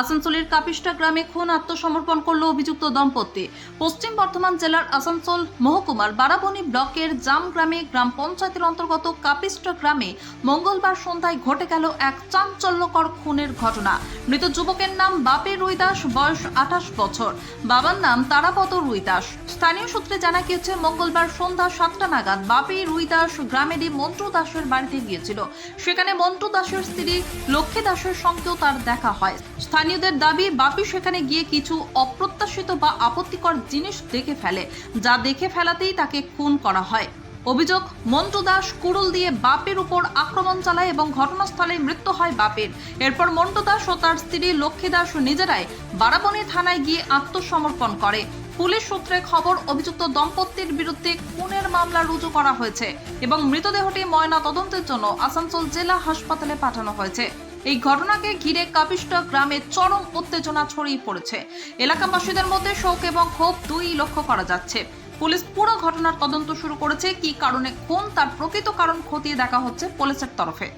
আসানসোলের কাপিস্টা গ্রামে খুন আত্মসমর্পণ করল অভিযুক্ত দম্পতি। পশ্চিম বর্ধমান জেলার আসানসোল মহকুমার বারাবণী ব্লকের জাম গ্রামে গ্রাম পঞ্চায়েতের অন্তর্গত কাপিস্টা গ্রামে মঙ্গলবার সন্ধ্যায় ঘটে গেল এক চাঞ্চল্যকর খুনের ঘটনা। মৃত যুবকের নাম বাপে রুইদাস, বয়স আঠাশ বছর। বাবার নাম তারাপদ রুইদাস। স্থানীয় সূত্রে জানা গিয়েছে, মঙ্গলবার সন্ধ্যা সাতটা নাগাদ বাপি রুইদাস গ্রামেরই মন্টু দাসের বাড়িতে গিয়েছিল। সেখানে মন্টু দাসের স্ত্রী লক্ষ্মী দাসের সঙ্গেও তার দেখা হয়। স্থানীয়দের দাবি, বাপি সেখানে গিয়ে কিছু অপ্রত্যাশিত বা আপত্তিকর জিনিস দেখে ফেলে, যা দেখে ফেলাতেই তাকে খুন করা হয়। অভিযোগ, মন্টু দাস কুড়ুল দিয়ে বাপের উপর আক্রমণ চালায় এবং ঘটনাস্থলে মৃত্যু হয় বাপের। এরপর মন্টু দাস ও তার স্ত্রী লক্ষ্মী দাস নিজেরাই বারাবণী থানায় গিয়ে আত্মসমর্পণ করে। পুলিশ সূত্রে খবর, অভিযুক্ত দম্পতির বিরুদ্ধে খুনের মামলা রুজু করা হয়েছে এবং মৃতদেহটি ময়না তদন্তের জন্য আসানসোল জেলা হাসপাতালে পাঠানো হয়েছে। এই ঘটনাকে ঘিরে কাপিষ্ট গ্রামে চরম উত্তেজনা ছড়িয়ে পড়েছে। এলাকাবাসীদের মধ্যে শোক এবং ক্ষোভ দুই লক্ষ্য করা যাচ্ছে। পুলিশ পুরো ঘটনার তদন্ত শুরু করেছে। কি কারণে খুন তার প্রকৃত কারণ খতিয়ে দেখা হচ্ছে পুলিশের তরফে।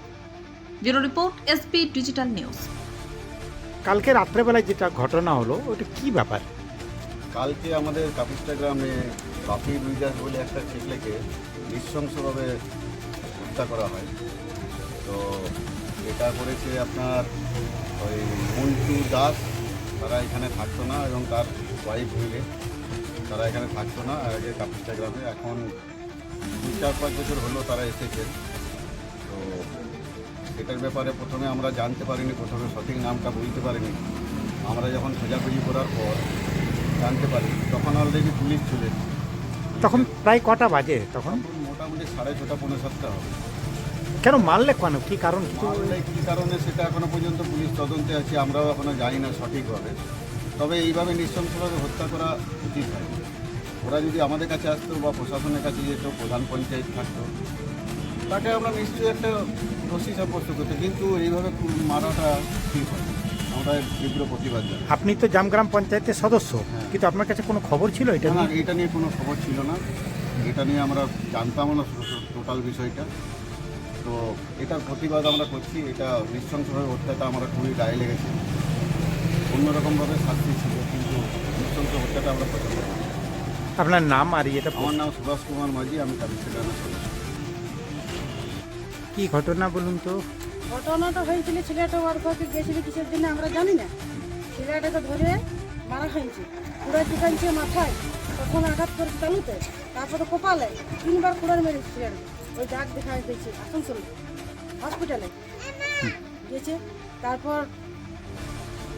Bureau report SP digital news. কালকে রাত্রেবেলায় যেটা ঘটনা হলো ওটা কি ব্যাপার? কালকে আমাদের কাপিস্টা গ্রামে বাপি রুইদাস বলে একটা ছেলেকে নৃশংসভাবে হত্যা করা হয়। তো এটা করেছে আপনার ওই মন্টু দাস। তারা এখানে থাকতো না এবং তার ওয়াইফ মিলে। তারা এখানে থাকতো না আগে কাপিস্টা গ্রামে এখন দু চার পাঁচ বছর হলো তারা এসেছে। তো এটার ব্যাপারে প্রথমে আমরা জানতে পারিনি প্রথমে সঠিক নামটা বুঝতে পারিনি। আমরা যখন খোঁজাখুঁজি করার পর জানতে পারি তখন অলরেডি পুলিশ চলে তখন প্রায় কটা বাজে তখন? তখন মোটামুটি সাড়ে ছটা পনেরো সাতটা হবে। কেন মারলে কেন? কি কারণ? কী কারণে সেটা এখনও পর্যন্ত পুলিশ তদন্তে আছে আমরাও এখনও জানি না সঠিকভাবে। তবে এইভাবে নৃশংসভাবে হত্যা করা উচিত হয় ওরা যদি আমাদের কাছে আসতো বা প্রশাসনের কাছে যেত প্রধান পঞ্চায়েত থাকতো তাকে আমরা নিশ্চয়ই একটা দোষী সাব্যস্ত করতো কিন্তু এইভাবে মারাটা ঠিক হয় আমরা তীব্র প্রতিবাদ জানাই। আপনি তো জামগ্রাম পঞ্চায়েতের সদস্য হ্যাঁ। কিন্তু আপনার কাছে কোনো খবর ছিল এটা না, এটা নিয়ে কোনো খবর ছিল না। এটা নিয়ে আমরা জানতামও না টোটাল বিষয়টা। তো এটার প্রতিবাদ আমরা করছি এটা নৃশংসভাবে হত্যাটা আমরা খুবই গায়ে লেগেছে। অন্যরকমভাবে শাস্তি ছিল কিন্তু নৃশংস হত্যাটা আমরা পছন্দ করি আপনার নাম আর এটা আমার নাম সুভাষ কুমার মাঝি আমি গ্রামের সদস্য কি ঘটনা বলুন তো? ঘটনাটা হয়েছিল ছেলেটা ওর ঘরকে গেছিল কিসের জন্য আমরা জানি না। ছেলেটাকে ধরে মারা হয়েছে কুড়ার দোকানছে মাথায় তখন আঘাত করে তালুতে তারপরে কপালে তিনবার কুড়ার মেরেছে ছেলেটাকে ওই দাগ দেখা দিয়েছে। আসানসোল হসপিটালে গেছে তারপর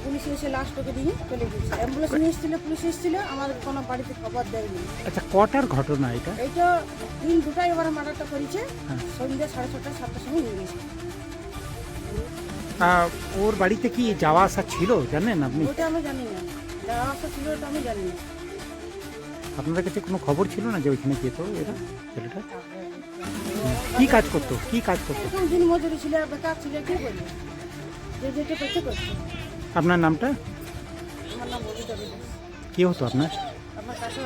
পুলিশ এসে লাস্টকে দিয়ে চলে গেছে অ্যাম্বুলেন্স নিয়ে এসেছিল পুলিশ এসেছিল আমাদের কোনো বাড়িতে খবর দেয়নি। আচ্ছা কটার ঘটনা এটা? এইটা দিন দুটাই এবার মার্ডারটা করেছে। হ্যাঁ। সন্ধ্যে সাড়ে ছটা সাতটার সময় নিয়ে গেছে ওর বাড়িতে কি যাওয়া আসা ছিল? জানেন আপনি? ওটা আমি জানি না। যাওয়া আসা ছিল ওটা আমি জানি না। আপনাদের কাছে কোনো খবর ছিল না যে ওইখানে যেত এরা ছেলেটা? কি কাজ করতো? কি কাজ করতো? দিন মজুরি ছিল বেকার ছিল কি করবে? যে যেটা করতে করছে আপনার নামটা? আমার নাম কি হতো আপনার? আমার কাছে